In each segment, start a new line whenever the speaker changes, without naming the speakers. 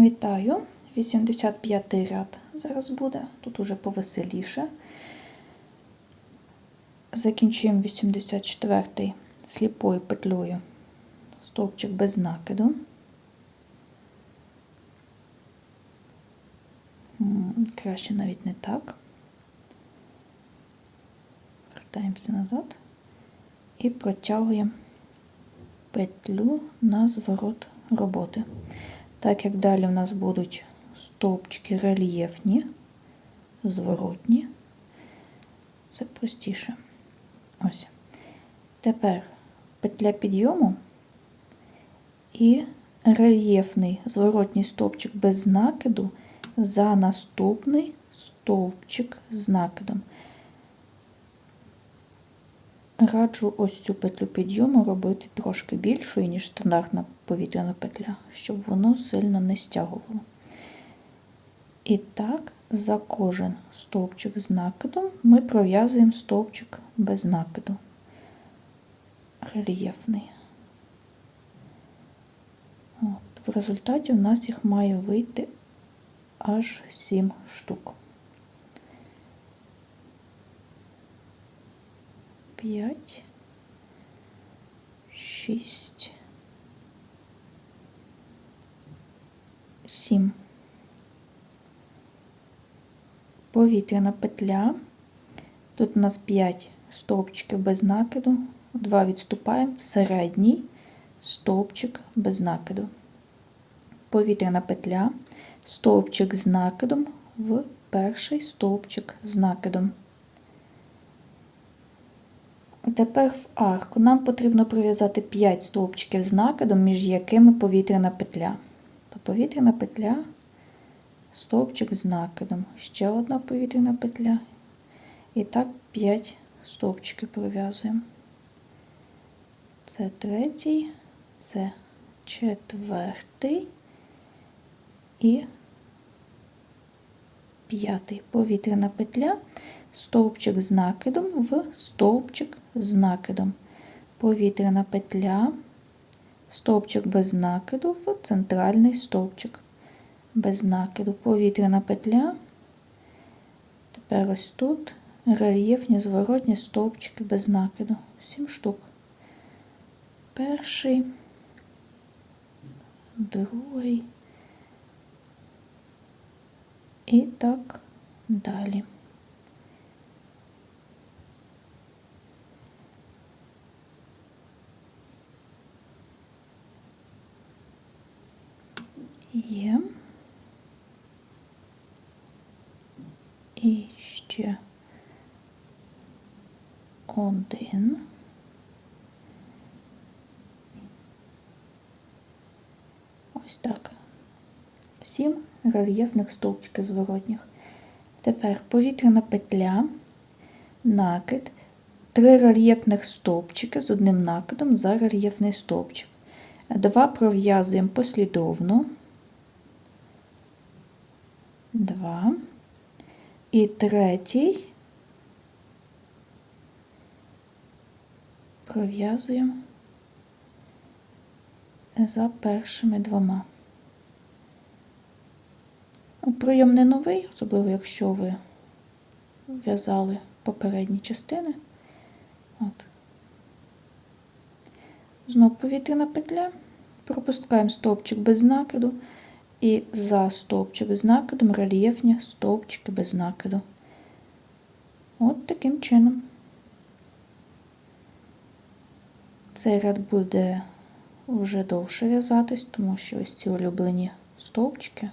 Вітаю! 85 ряд зараз буде, тут уже повеселіше. Закінчуємо 84 сліпою петлею стовпчик без накиду. Краще навіть не так. Вертаємося назад і протягуємо петлю на зворот роботи. Так як далі у нас будуть стовпчики рельєфні, зворотні, це простіше. Ось. Тепер петля підйому і рельєфний зворотній стовпчик без накиду за наступний стовпчик з накидом. Раджу ось цю петлю підйому робити трошки більшою, ніж стандартна повітряна петля, щоб воно сильно не стягувало. І так, за кожен стовпчик з накидом ми пров'язуємо стовпчик без накиду. Рельєфний. От, В результаті у нас їх має вийти аж 7 штук. 5, 6, 7. Повітряна петля. Тут у нас 5 стовпчиків без накиду, 2 відступаємо, середній стовпчик без накиду. Повітряна петля, стовпчик з накидом в перший стовпчик з накидом. Тепер в арку нам потрібно пров'язати 5 стовпчиків з накидом, між якими повітряна петля. То повітряна петля, стовпчик з накидом, ще одна повітряна петля. І так 5 стовпчиків пров'язуємо. Це третій, це четвертий і п'ятий повітряна петля стовпчик з накидом в стовпчик з накидом. Повітряна петля, стовпчик без накиду в центральний стовпчик без накиду. Повітряна петля. Тепер ось тут рельєфні зворотні стовпчики без накиду. 7 штук. Перший, другий. І так далі. Є. І ще один. Ось так. Сім рельєфних стовпчиків зворотніх. Тепер повітряна петля, накид, три рельєфних стовпчики з одним накидом за рельєфний стовпчик. Два пров'язуємо послідовно. Два. І третій пров'язуємо за першими двома. Прийом не новий, особливо якщо ви в'язали попередні частини. От. Знову повітряна петля, пропускаємо стовпчик без накиду і за стовпчик з накидом рельєфні стовпчики без накиду. От таким чином. Цей ряд буде вже довше в'язатись, тому що ось ці улюблені стовпчики.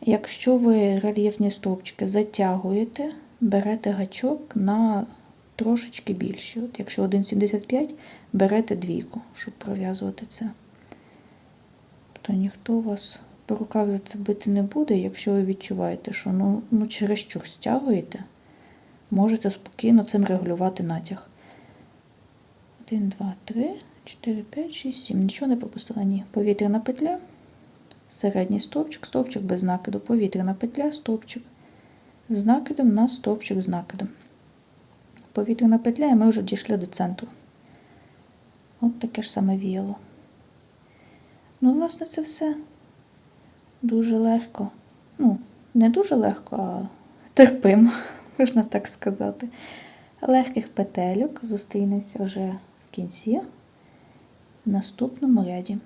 Якщо ви рельєфні стовпчики затягуєте, берете гачок на трошечки більші. От Якщо 1,75, берете двійку, щоб пров'язувати це. То ніхто вас по руках за це бити не буде, якщо ви відчуваєте, що ну, ну через що стягуєте, можете спокійно цим регулювати натяг. 1, 2, 3, 4, 5, 6, 7. Нічого не пропустила. Ні. Повітряна петля, середній стовпчик, стовпчик без накиду, повітряна петля, стовпчик з накидом на стовпчик з накидом. Повітряна петля, і ми вже дійшли до центру. От таке ж саме віяло. Ну, власне, це все дуже легко. Ну, не дуже легко, а терпимо, можна так сказати. Легких петельок зустрінемося вже в кінці в наступному ряді.